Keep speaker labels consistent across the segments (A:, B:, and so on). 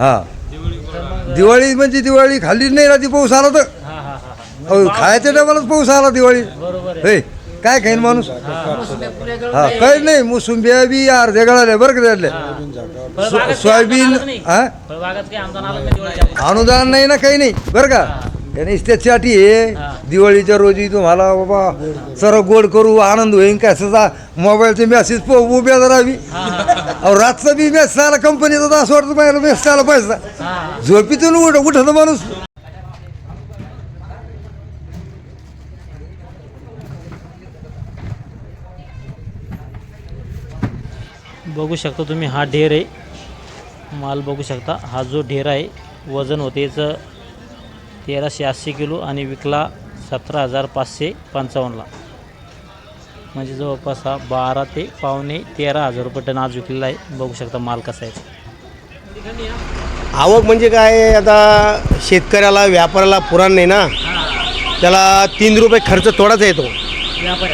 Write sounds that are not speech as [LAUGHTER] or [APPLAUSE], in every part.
A: हा. दिवाळी म्हणजे दिवाळी खाल्ली नाही ना ती पाऊस आला तर.
B: हा हा हा
A: अहो, खायच्या टायमालाच पाऊस आला दिवाळी. हे काय खाईन माणूस? हा
B: काही-
A: नाही. मोसुंबिया बी अर्ध्या गळाल्या बरं का त्यातल्या? सोयाबीन. हा?
B: फळबागात काही आमदार आलं नाही दिवाळीच्या?
A: अनुदान नाही ना काही नाही बरं का? आणि त्याच्यासाठी हे. दिवाळीच्या रोजी तुम्हाला बाबा सर्व गोड करू आनंद होईन कशाचा मोबाईलचे मेसेज उभ्या राहावी. रातचा बी मेसेज आला कंपनीचा असं वाटतं मला मेसेज आला पैसा
B: हा.
A: झोपीतून उठ उठत माणूस.
B: बघू शकता तुम्ही हा ढेर आहे. माल बघू शकता. हा जो ढेर आहे वजन होते याचं तेराशे अस्सी किलो आणि विकला सतरा हजार पाचशे पंचावन्नला. म्हणजे जवळपास हा बारा ते पावणे तेरा हजार रुपये टन आज विकलेला आहे. बघू शकता माल कसा आहे.
C: आवक म्हणजे काय आता शेतकऱ्याला व्यापाऱ्याला पुराण नाही ना? त्याला तीन रुपये खर्च तोडाच येतो.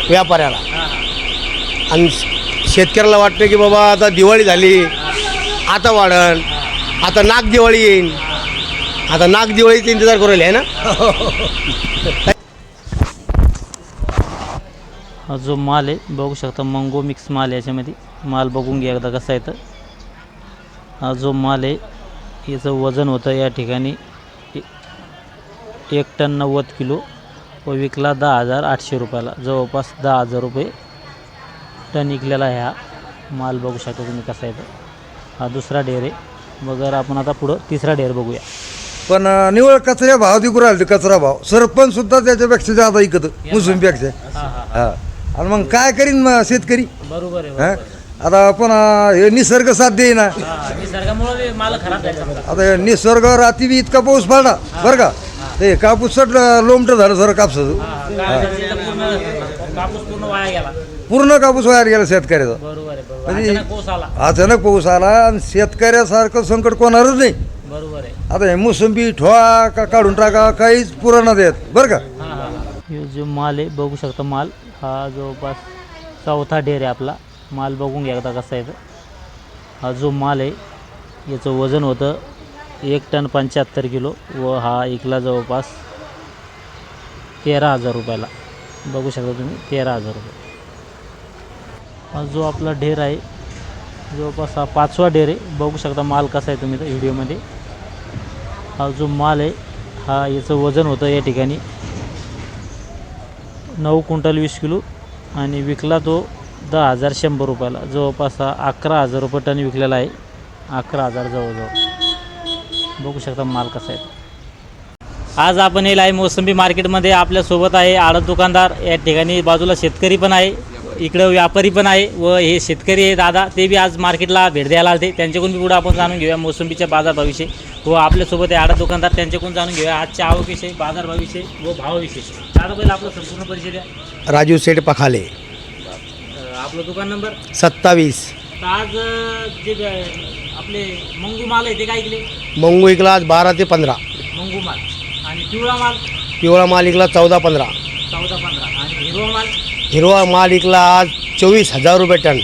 C: व्यापाऱ्याला. आणि शेतकऱ्याला वाटतं की बाबा आता दिवाळी झाली आता वाढण आता नाग दिवाळी येईन. आता नाग दिवाळीचा इंतजार करायला आहे ना?
B: हा जो माल आहे बघू शकता मंगो मिक्स माल याच्यामध्ये. माल बघून घ्या एकदा कसा येतं हा जो माल आहे याचं वजन होतं या ठिकाणी एक टन नव्वद किलो व विकला दहा हजार आठशे रुपयाला. जवळपास दहा हजार रुपये टन विकलेला आहे हा माल. बघू शकता तुम्ही कसा येतं हा दुसरा ढेर आहे. वगैरे आपण आता पुढं तिसरा ढेर बघूया.
A: पण निवळ कचऱ्या भाव दिकू राहिले कचरा भाव. सरपंच सुद्धा त्याच्यापेक्षा जादा इकत मुसुंपेक्षा
B: हां
A: आणि मग काय करीन मग शेतकरी?
B: बरोबर आहे
A: हा? आता आपण अं, हे निसर्ग साथ देईना
B: हां निसर्गामुळे माल खराब झाले. समजा
A: आता हे निसर्ग रात्री बी इतका पाऊस पडला बरं का? ते कापूस सट लोमट झालं सर कापसाचं.
B: पूर्ण कापूस पूर्ण वाया गेला.
A: पूर्ण कापूस वायर गेला शेतकऱ्याचा.
B: बरोबर आहे बरोबर
A: म्हणजे-
B: अचानक पाऊस आला.
A: अचानक पाऊस आला आणि शेतकऱ्यासारखं संकट कोणारच नाही.
B: बरोबर आहे.
A: आता हे मोसंबी ठोवा का काढून टाका काहीच पुराणा देत बरं का?
B: हा हा हे. जो माल आहे बघू शकता माल. हा जवळपास चौथा ढेर आहे आपला. माल बघून घ्या एकदा कसा आहे तर. हा जो माल आहे याचं वजन होतं एक टन पंच्याहत्तर किलो व हा इकला जवळपास तेरा हजार रुपयाला. बघू शकता तुम्ही तेरा हजार रुपये. हा जो आपला ढेर आहे जवळपास हा पाचवा ढेर आहे. बघू शकता माल कसा आहे तुम्ही तर व्हिडिओमध्ये हा जो माल आहे हा याचं वजन होतं या ठिकाणी. नऊ क्विंटल वीस किलो आणि विकला तो दहा हजार शंभर रुपयाला. जवळपास हा अकरा हजार रुपये टन विकलेला आहे. अकरा हजार जवळजवळ. बघू शकता माल कसा आहे. आज आपण येईल आहे मोसंबी मार्केटमध्ये आपल्यासोबत आहे आडत दुकानदार. या ठिकाणी बाजूला शेतकरी पण आहे. इकडं व्यापारी पण आहे व हे शेतकरी आहे दादा. ते बी आज मार्केटला भेट द्यायला आले त्यांच्याकडून बी पुढं आपण जाणून घेऊया मोसंबीच्या बाजारभावाविषयी व आपल्यासोबत आहे आडत दुकानदार. त्यांच्याकडून जाणून घेऊया आजच्या आवकीविषयी बाजारभावाविषयी व भावाविषयी. दादा पहिला आपला संपूर्ण परिचय द्या.
C: राजू सेठ पखाले.
B: आपलं दुकान नंबर?
C: सत्तावीस.
B: आज जे आपले मंगू माल आहे ते काय केले
C: मंगू इकला आज बारा ते पंधरा.
B: मंगू माल. आणि पिवळा माल?
C: पिवळा माल इकला चौदा पंधरा.
B: चौदा पंधरा. आणि हिरवा माल?
C: हिरवा माल इकला आज चोवीस हजार रुपये टन.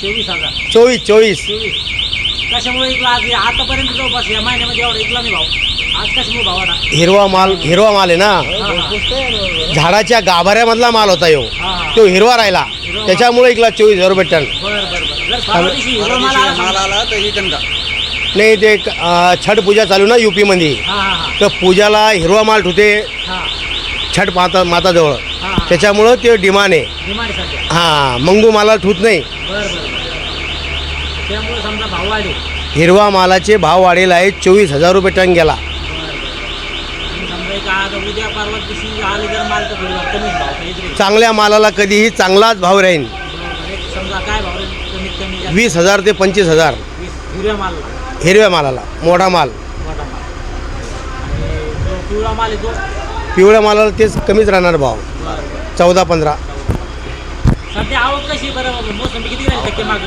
B: चोवीस हजार.
C: चोवीस चोवीस.
B: चोवीस. कशामुळे इकला आज? आतापर्यंत जवळपास या महिन्यामध्ये एवढा इकला नाही भाऊ. आज कशामुळे भाव आता?
C: हिरवा माल हिरवा माल आहे ना?
B: हा, हा.
C: झाडाच्या गाभाऱ्यामधला माल होता यो.
B: हा, हा.
C: तो हिरवा राहिला. त्याच्यामुळे इकला चोवीस हजार रुपये टन.
B: बरं बरं बरं. जर परवा दिवशी हिरवा माल आला समजा.
C: नाही ते अं, छठ पूजा चालू ना युपी मध्ये
B: हा हा हा.
C: तर पूजाला हिरवा माल ठुते.
B: हा.
C: छठ माता माताजवळ. त्याच्यामुळं ते डिमांड आहे. हां मंगू माला ठूत नाही.
B: बरं बरं बरं. त्यामुळे समजा भाव वाढे
C: हिरवा मालाचे भाव वाढेल आहे चोवीस हजार रुपये टन गेला.
B: आणि समजा एक आज उद्या परवा दिवशी आले जर माल तर थोडी कमीच भाव काही तरी.
C: चांगल्या मालाला कधीही चांगलाच भाव राहील.
B: बरोबर. एक समजा काय भाव राहील? कमीत कमी जास्त.
C: वीस हजार ते पंचवीस हजार.
B: वीस हिरव्या मालला.
C: हिरव्या मालाला मोठा माल.
B: मोठा माल. आणि जो पिवळा माल आहे तो?
C: पिवळ्या मालाला तेच कमीच राहणार भाव. चौदा पंधरा.
B: सध्या आवक कशी आहे बरं मोसंबी किती राहील टक्के माग?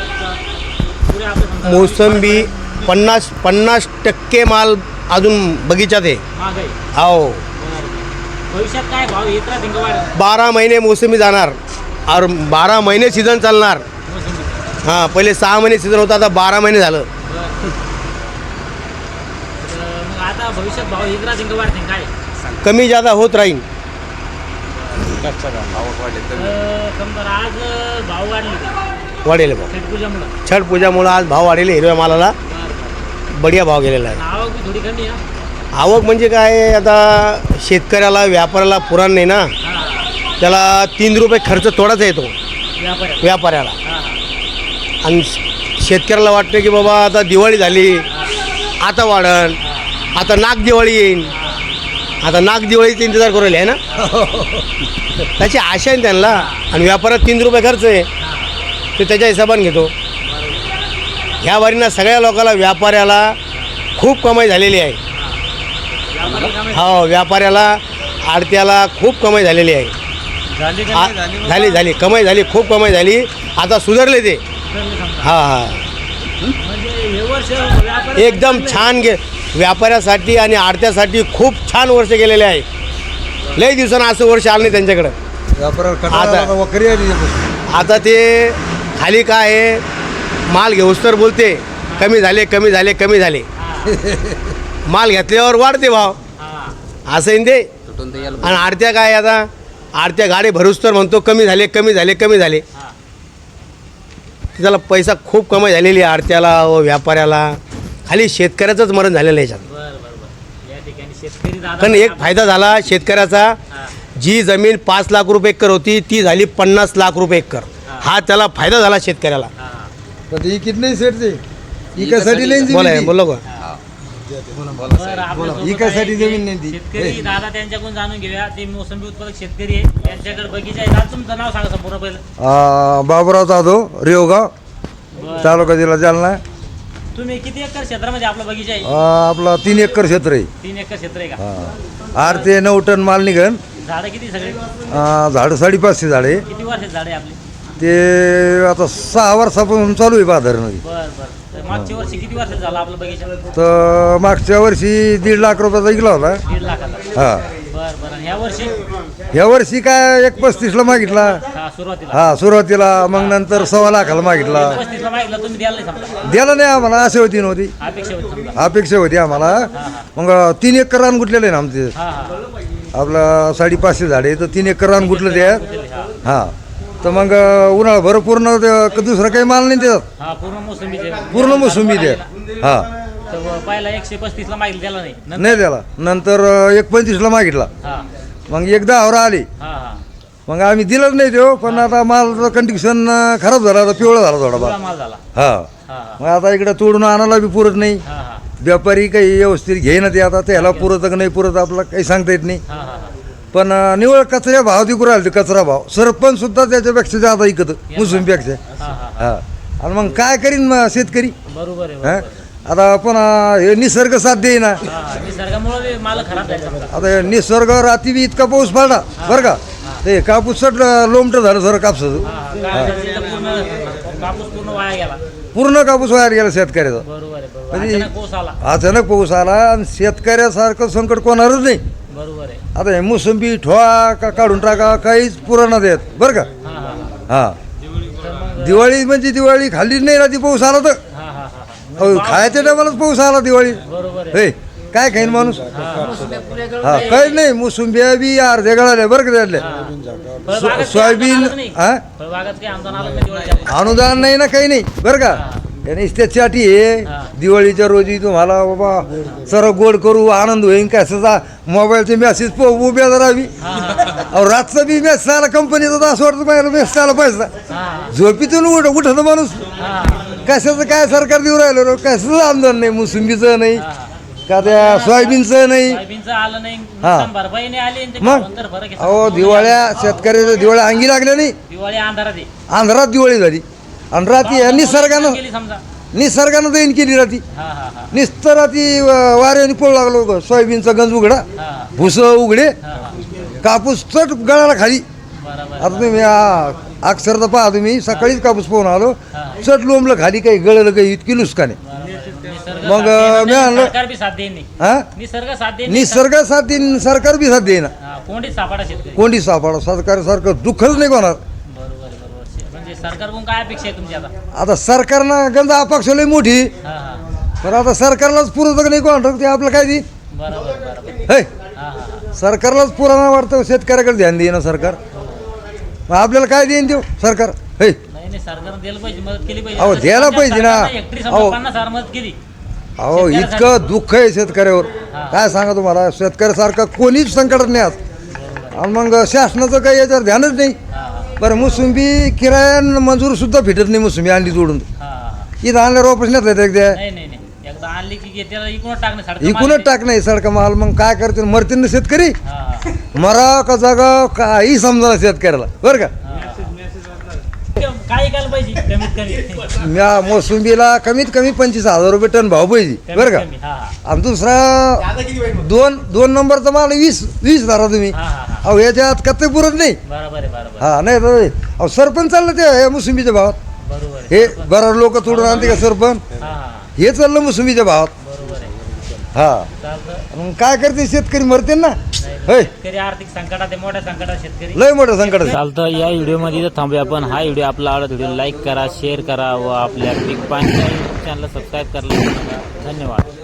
B: पुढे आपलं समजा
C: मोसंबी पन्नास पन्नास टक्के माल अजून बगीचात आहे.
B: माग आहे.
C: हो
B: बरं. भविष्यात काय भाव येत राहतील का वाढ
C: बारा महिने मोसंबी जाणार. और बारा महिने सीझन चालणार.
B: मोसंबी.
C: हां पहिले सहा महिने सीझन होता आता बारा महिने झालं.
B: बरं. भविष्यात भाव येत राहतील का वाढतील? काय?
C: कमी जादा होत राहील
B: अं, समजा आज अं, भाव वाढले
C: वाढेल भाव.
B: छठ पूजामुळं
C: छठ पूजामुळं आज भाव वाढेल हिरव्या मालाला. बढिया भाव गेलेला आहे.
B: आवक बी थोडी कमी आहे
C: आवक म्हणजे काय आता शेतकऱ्याला व्यापाऱ्याला पुराण नाही ना? त्याला तीन रुपये खर्च थोडाच येतो.
B: व्यापारी
C: व्यापाऱ्याला. आणि शेतकऱ्याला वाटतं की बाबा आता दिवाळी झाली आता वाढण आता नाग दिवाळी येईन. आता नाग दिवाळीचा इंतजार करू राहिले आहे ना? त्याची आशा आहे त्यांना. आणि व्यापारात तीन रुपये खर्च आहे. तो त्याच्या हिशोबाने घेतो. ह्या वारीनं सगळ्या लोकांना व्यापाऱ्याला खूप कमाई झालेली आहे. हो व्यापाऱ्याला आडत्याला खूप कमाई झालेली आहे.
B: झाली झाली
C: कमाई झाली खूप कमाई झाली. आता सुधारले ते. हां हां.
B: म्हणजे
C: एकदम छान गे व्यापाऱ्यासाठी आणि आडत्यासाठी खूप छान वर्ष गेलेले आहे. लई दिवसानं असं वर्ष आलं नाही त्यांच्याकडं. आता-. आता ते खाली काय आहे माल घेऊस तर बोलते कमी झाले कमी झाले कमी झाले. [LAUGHS] माल घेतल्यावर वाढते भाव. असं ते? आणि आडत्या काय आता? आडत्या गाडी भरूस तर म्हणतो कमी झाले कमी झाले कमी झाले. त्याला पैसा खूप कमाई झालेली आहे आडत्याला व व्यापाऱ्याला. खाली शेतकऱ्याचंच मरण झालेलं आहे याच्यात.
B: बर बर बर. या ठिकाणी शेतकरी दादा
C: पण एक फायदा झाला शेतकऱ्याचा
B: हा.
C: जी जमीन पाच लाख रुपये एकर होती ती झाली पन्नास लाख रुपये एकर. हा. त्याला फायदा झाला शेतकऱ्याला.
B: हा.
A: पण इकासाठी
C: बोला. बोला का
B: बरं, आपल्यासोबत
A: इकासाठी
B: आहे ते
A: जमीन नाही ती.
B: शेतकरी दादा त्यांच्याकडून जाणून घेऊया. ते मोसंबी उत्पादक शेतकरी आहे. त्यांच्याकडे बगीचा आहे. दादा तुमचं नाव सांगा संपूर्ण पहिलं.
A: बाबुराव जाधव रेवगाव
B: बरं.
A: तालुका जिल्हा जालना.
B: तुम्ही किती एकर क्षेत्रामध्ये आपला बगीचा आहे?
A: आपला तीन एकर क्षेत्र आहे.
B: तीन एकर क्षेत्र आहे का?
A: हा. आठ ते नऊ टन माल निघन.
B: झाडं किती सगळे?
A: आ, झाडं साडेपाचशे झाडे
B: किती वर्षाचे झाडे आपले?
A: ते आता सहा वर्षापासून चालू आहे बाजारामध्ये.
B: बर बर. तर मागच्या वर्षी किती वर्षाचा झाला आपला बगीचा?
A: तर मागच्या वर्षी दीड लाख रुपयाचा विकला होता.
B: दीड लाखाचा.
A: हा.
B: बर बर. आणि ह्या वर्षी?
A: या वर्षी काय एक पस्तीसला मागितला?
B: हा सुरुवातीला.
A: हा मग नंतर सव्वा लाखाला मागितला.
B: द्यायला नाही समजा.
A: दिला नाही आम्हाला असे होती नव्हती
B: अपेक्षा होती
A: आम्हाला. मग तीन एकर रान गुटलेलं आहे ना आमचे? आपलं साडेपाचशे झाडे तर तीन एकर रान गुटलं ते
B: हा.
A: तर मग उन्हाळा भर पूर्ण ते- दुसरं काही माल नाही
B: हा पूर्ण
A: मोसंबी द्या हा.
B: पहिला एकशे पस्तीसला मागितलं नाही.
A: त्याला नंतर एक पंचवीसला मागितला. मग एक दहावर आली.
B: हा हा.
A: मग आम्ही दिलंच नाही तो पण आता माल कंडिशन खराब झाला आता पिवळा झाला थोडा
B: माल झाला.
A: हा. मग आता इकडं तोडून आणायला बी पुरत नाही.
B: हा हा.
A: व्यापारी काही व्यवस्थित घेईना ते आता त्याला पुरत का नाही पुरत आपलं काही सांगता येत नाही.
B: हा हा
A: पण अं, निव्वळ कचऱ्या भाव तिकडे राहिले कचरा भाव. सरपंच सुद्धा त्याच्यापेक्षा जादा इकत मुस्लिमपेक्षा.
B: हा हा.
A: हा. आणि मग काय करीन मग शेतकरी?
B: बरोबर आहे
A: हा?
B: बरोबर आहे.
A: आता आपण अं, हे निसर्ग साथ देईना
B: हा निसर्गामुळे माल खराब झाले समजा.
A: आता हे निसर्ग रात्री बी इतका पाऊस पडला बरं का? ते कापूस सट लोमट झालं सर कापसाचं.
B: हा पूर्ण कापूस पूर्ण वाया गेला.
A: पूर्ण कापूस वायर गेला शेतकऱ्याचा.
B: बरोबर आहे बरोबर.
A: म्हणजे-
B: अचानक पाऊस आला.
A: अचानक पाऊस आला आणि शेतकऱ्यासारखं संकट कोणारच नाही.
B: बरोबर आहे.
A: आता हे मोसंबी ठोवा का काढून टाका काहीच पुराणा देत बरं का?
B: हा हा
A: दिवाळी म्हणजे दिवाळी खाल्ली नाही राहती पाऊस आला तर. अहो, खायच्या टायमालाच पाऊस आला दिवाळी.
B: बरोबर आहे.
A: हे काय खाईन माणूस?
B: हा.
A: हा काही नाही मोसंबिया बी अर्ध्या गळाल्या बरं का त्यातल्या
B: फळबागात काही
A: सोयाबीन
B: अनुदान आलं नाही.
A: हा?
B: फळबागात काही अनुदान आलं नाही दिवाळीच्या
A: अनुदान नाही ना काही नाही बरं का? आणि त्याच्यासाठी हे
B: हा.
A: दिवाळीच्या रोजी तुम्हाला बाबा सर्व गोड करू आनंद होईन कशाचा मोबाईलचे मेसेज उभ्या राहावी अहो रातचा बी मेसेज आला कंपनीचा तर असं वाटतं माझ्या मेसेज आला पैसा.
B: हा.
A: झोपीतून उठ उठत माणूस.
B: हा.
A: कशाचं काय सरकार देऊ राहिलं रो? कशाचं आमदार नाही? मोसंबीचं नाही.
B: हा.
A: का त्या सोयाबीनचं नाही?
B: सोयाबीनचं आलं नाही. नुकसान भरपाई नाही आली आणि ते
A: मग?
B: नंतर फरक आहे
A: अहो दिवाळ्या शेतकऱ्याच्या दिवाळ्या अंगी लागल्या नाही.
B: दिवाळी अंधारात आहे.
A: आंध्रात दिवाळी झाली. आणि राती या निसर्गानं
B: केली समजा.
A: निसर्गानं देईन केली राती
B: हा हा हा.
A: निस्तर राती व- वाऱ्याने पळू लागलो ग. सोयाबीनचा गंज उघडा.
B: हा
A: भुस उघडे.
B: हा हा.
A: कापूस चट गळाला खाली.
B: बरोबर
A: आता तुम्ही आ- अक्षरता पहा तुम्ही सकाळीच कापूस पाहून आलो. चट लोंबलं खाली काही गळलं काही इतकी
B: निसर्ग
A: मग, मी आणलं-
B: सरकार बी साथ देईन. नाही
A: हा?
B: निसर्ग साथ देईन
A: निसर्ग साथ देईन सरकार बी साथ देईना.
B: कोणतीच सापाडा शेतकरी.
A: कोणती सापडा सरकारसारखं दुःखच नाही कोणार
B: बरोबर बरोबर. म्हणजे सरकारकडून काय अपेक्षा आहे तुमची आता?
A: आता सरकारनं गंज अपक्ष लई मोठी.
B: हा हा.
A: पण आता सरकारलाच पुरत नाही कोण ते आपलं काय ती?
B: बरोबर बरोबर.
A: हे.
B: हा हा हा.
A: सरकारलाच पुराणा वाटतं शेतकऱ्याकडे ध्यान देईना सरकार. मग आपल्याला काय देईन देऊ? सरकार. हे.
B: नाही नाही सरकारनं द्यायला पाहिजे मदत केली पाहिजे.
A: अहो,
B: आता
A: द्यायला पाहिजे ना.
B: समजा
A: अहो.
B: पन्नास हजार मदत केली.
A: अहो इतकं दुःख आहे शेतकऱ्यावर. काय सांगा तुम्हाला? शेतकऱ्यासारखं कोणीच संकटात नाही आज. आणि मग शासनाचं काही याच्यावर ध्यानच नाही. बरं मोसुंबी किराया मंजूर सुद्धा भेटत नाही मोसुंबी आणली जोडून.
B: हा हा
A: इथं आणल्या रोपच नाही एकदा?
B: नाही नाही नाही. एकदा आणली की त्याला इकडून टाकणे साडे
A: इकूनच टाक नाही सडका माल मग काय करतील? मरतील ना शेतकरी मरा का जागा काही समजा शेतकऱ्याला. बरं का?
B: काय ऐकायला पाहिजे? कमीत कमी.
A: म्या मोसुंबीला कमीत कमी पंचवीस हजार रुपये टन भाव पाहिजे. बरं का?
B: कमी. हा
A: आणि दुसरा दोन दोन नंबरचा माल वीस वीस धरा तुम्ही.
B: हा हा हा.
A: अहो याच्यात कत्ते पुरत नाही.
B: बरोबर आहे बरोबर
A: हा नाही तर अहो सरपंच चाललं ते मोसुंबीच्या भावात.
B: बरोबर आहे
A: हे बरोबर लोक तोडून आणते का सरपंच?
B: हा हा.
A: हे चाललं मोसुंबीच्या भावात.
B: बरोबर आहे.
A: हा.
B: चालतं.
A: मग काय करते शेतकरी? मरते ना? होय.
B: शेतकरी आर्थिक संकटात आहे मोठ्या संकटात शेतकरी.
A: लय मोठं संकट आहे.
B: चालतं या व्हिडिओमध्ये इथं थांबूया आपण. हा व्हिडिओ आपला आवडत व्हिडिओ लाईक करा शेअर करा व आपल्या पिक पाणी चॅनलला सबस्क्राईब करायला विसरू नका. धन्यवाद.